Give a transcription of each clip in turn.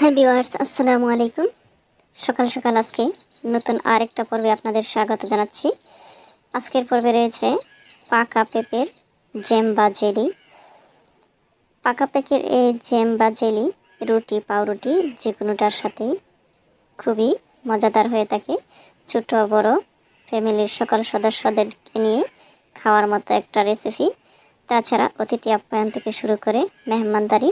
হ্যাঁ ভিওয়ার্স আসসালামু আলাইকুম। সকাল সকাল আজকে নতুন আরেকটা পর্বে আপনাদের স্বাগত জানাচ্ছি। আজকের পর্বে রয়েছে পাকা পেঁপের জ্যাম বা জেলি। পাকা পেঁপের এই জ্যাম বা জেলি, রুটি, পাউরুটি যে কোনোটার সাথেই খুবই মজাদার হয়ে থাকে। ছোট, বড়, ফ্যামিলির সকল সদস্যদেরকে নিয়ে খাওয়ার মতো একটা রেসিপি তাছাড়া অতিথি আপ্যায়ন থেকে শুরু করে মেহমানদারি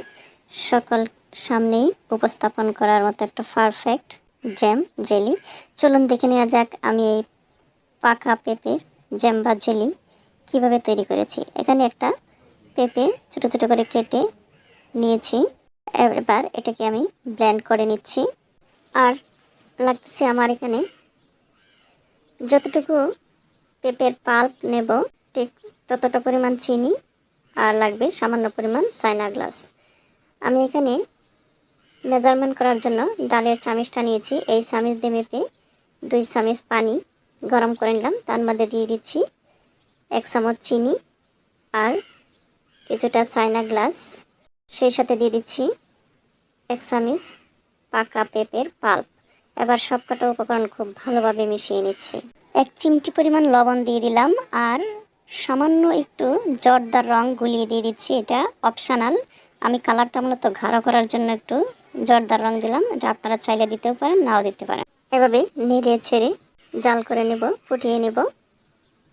সকল সামনেই উপস্থাপন করার মতো একটা পারফেক্ট জ্যাম জেলি চলুন দেখে নেওয়া যাক আমি এই পাকা পেঁপের জ্যাম বা জেলি কীভাবে তৈরি করেছি। এখানে একটা পেঁপে ছোটো ছোটো করে কেটে নিয়েছি। এবার এটাকে আমি ব্লেন্ড করে নিচ্ছি। আর লাগতেছে আমার এখানে যতটুকু পেঁপের পাল্প নেব, ঠিক ততটা পরিমাণ চিনি, আর লাগবে সামান্য পরিমাণ সাইনা গ্লাস। আমি এখানে মেজারমেন্ট করার জন্য ডালের চামিচটা নিয়েছি। এই চামিচ দিয়ে মেপে দুই চামিচ পানি গরম করে নিলাম। তার মধ্যে দিয়ে দিচ্ছি এক চামচ চিনি আর কিছুটা চাইনা গ্লাস। সেই সাথে দিয়ে দিচ্ছি এক চামিচ পাকা পেঁপের পাল্প। এবার সবকটা উপকরণ খুব ভালোভাবে মিশিয়ে নিচ্ছি। এক চিমটি পরিমাণ লবণ দিয়ে দিলাম আর সামান্য একটু জর্দার রং গুলিয়ে দিয়ে দিচ্ছি। এটা অপশানাল আমি কালারটা মূলত ঘাড়ো করার জন্য একটু জর্দার রং দিলাম। এটা আপনারা চাইলে দিতেও পারেন, নাও দিতে পারেন। এভাবে নেড়ে ছেড়ে জাল করে নেব, ফুটিয়ে নেব।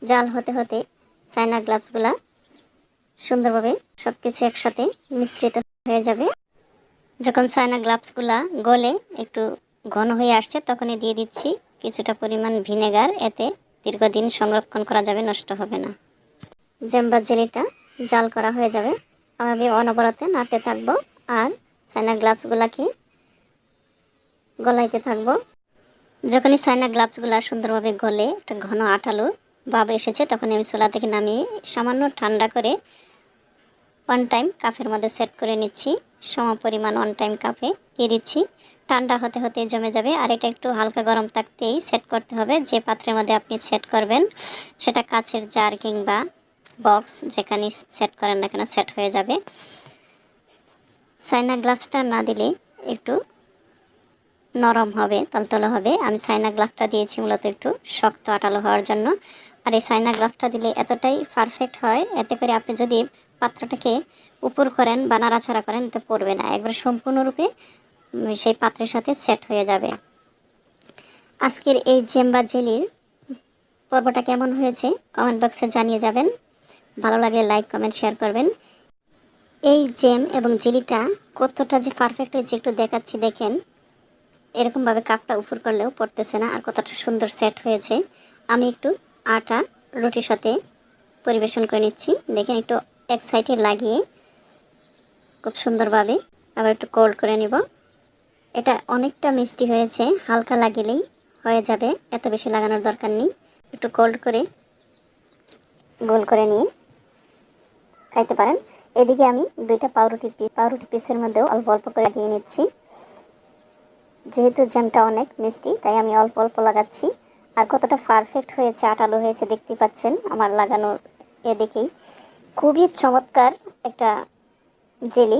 জাল হতে হতে চায়না গ্লাভসগুলা সুন্দরভাবে সব কিছু একসাথে মিশ্রিত হয়ে যাবে। যখন চায়না গ্লাভসগুলা গলে একটু ঘন হয়ে আসছে, তখনই দিয়ে দিচ্ছি কিছুটা পরিমাণ ভিনেগার। এতে দীর্ঘদিন সংরক্ষণ করা যাবে, নষ্ট হবে না। জেম্বা জেলিটা জাল করা হয়ে যাবে। আমি অনবরতে নাড়তে থাকব। আর সাইনা গ্লাভসগুলাকে গলাইতে থাকব। যখনই সাইনা গ্লাভসগুলা সুন্দরভাবে গলে একটা ঘন আঠালো ভাব এসেছে তখন আমি চোলা থেকে নামিয়ে সামান্য ঠান্ডা করে ওয়ান টাইম কাপের মধ্যে সেট করে নিচ্ছি। সম পরিমাণ ওয়ান টাইম কাপে দিয়ে দিচ্ছি। ঠান্ডা হতে হতে জমে যাবে। আর এটা একটু হালকা গরম থাকতেই সেট করতে হবে। যে পাত্রের মধ্যে আপনি সেট করবেন, সেটা কাছের জার কিংবা বক্স যেখানে সেট করেন না কেন সেট হয়ে যাবে। সাইনা গ্লাভসটা না দিলে একটু নরম হবে, তলতলে হবে। আমি সাইনা গ্লাভটা দিয়েছি মূলত একটু শক্ত, আটালো হওয়ার জন্য। আর এই সাইনা গ্লাভটা দিলে এতটাই পারফেক্ট হয়, এতে করে আপনি যদি পাত্রটাকে উপর করেন বা নাড়াছাড়া করেন তো পড়বে না। একবার সম্পূর্ণরূপে সেই পাত্রের সাথে সেট হয়ে যাবে। আজকের এই জেম্বা জেলির পর্বটা কেমন হয়েছে? কমেন্ট বক্সে জানিয়ে যাবেন। ভালো লাগলে লাইক কমেন্ট শেয়ার করবেন। এই জেম এবং জেলিটা কতটা যে পারফেক্ট হয়েছে একটু দেখাচ্ছি, দেখেন। এরকমভাবে কাপটা উপর করলেও পড়তেছে না, আর কতটা সুন্দর সেট হয়েছে। আমি একটু আটা, রুটির সাথে পরিবেশন করে নিচ্ছি। দেখেন একটু এক সাইডে লাগিয়ে খুব সুন্দরভাবে আবার একটু কোল্ড করে নিব। এটা অনেকটা মিষ্টি হয়েছে, হালকা লাগিলেই হয়ে যাবে, এত বেশি লাগানোর দরকার নেই। একটু কোল্ড করে গোল করে নিয়ে খাইতে পারেন। এদিকে আমি দুইটা পাউরুটি পাউরুটি পিসের মধ্যেও অল্প অল্প করে লাগিয়ে নিচ্ছি। যেহেতু জ্যামটা অনেক মিষ্টি, তাই আমি অল্প অল্প লাগাচ্ছি। আর কতটা পারফেক্ট হয়েছে আটালো হয়েছে দেখতে পাচ্ছেন আমার লাগানোর এদিকেই। খুবই চমৎকার একটা জেলি।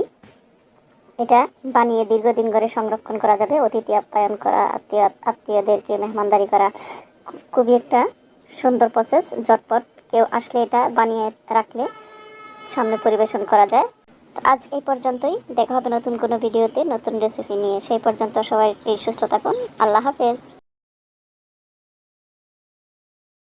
এটা বানিয়ে দীর্ঘদিন ধরে সংরক্ষণ করা যাবে। অতিথি আপ্যায়ন করা, আত্মীয়, আত্মীয়দেরকে মেহমানদারি করা। খুবই একটা সুন্দর প্রসেস ঝটপট কেউ আসলে এটা বানিয়ে রাখলে সামনে পরিবেশন করা যায়। আজ এই পর্যন্তই। দেখা হবে নতুন কোনো ভিডিওতে, নতুন রেসিপি নিয়ে। সেই পর্যন্ত সবাই সুস্থ থাকুন। আল্লাহ হাফেজ।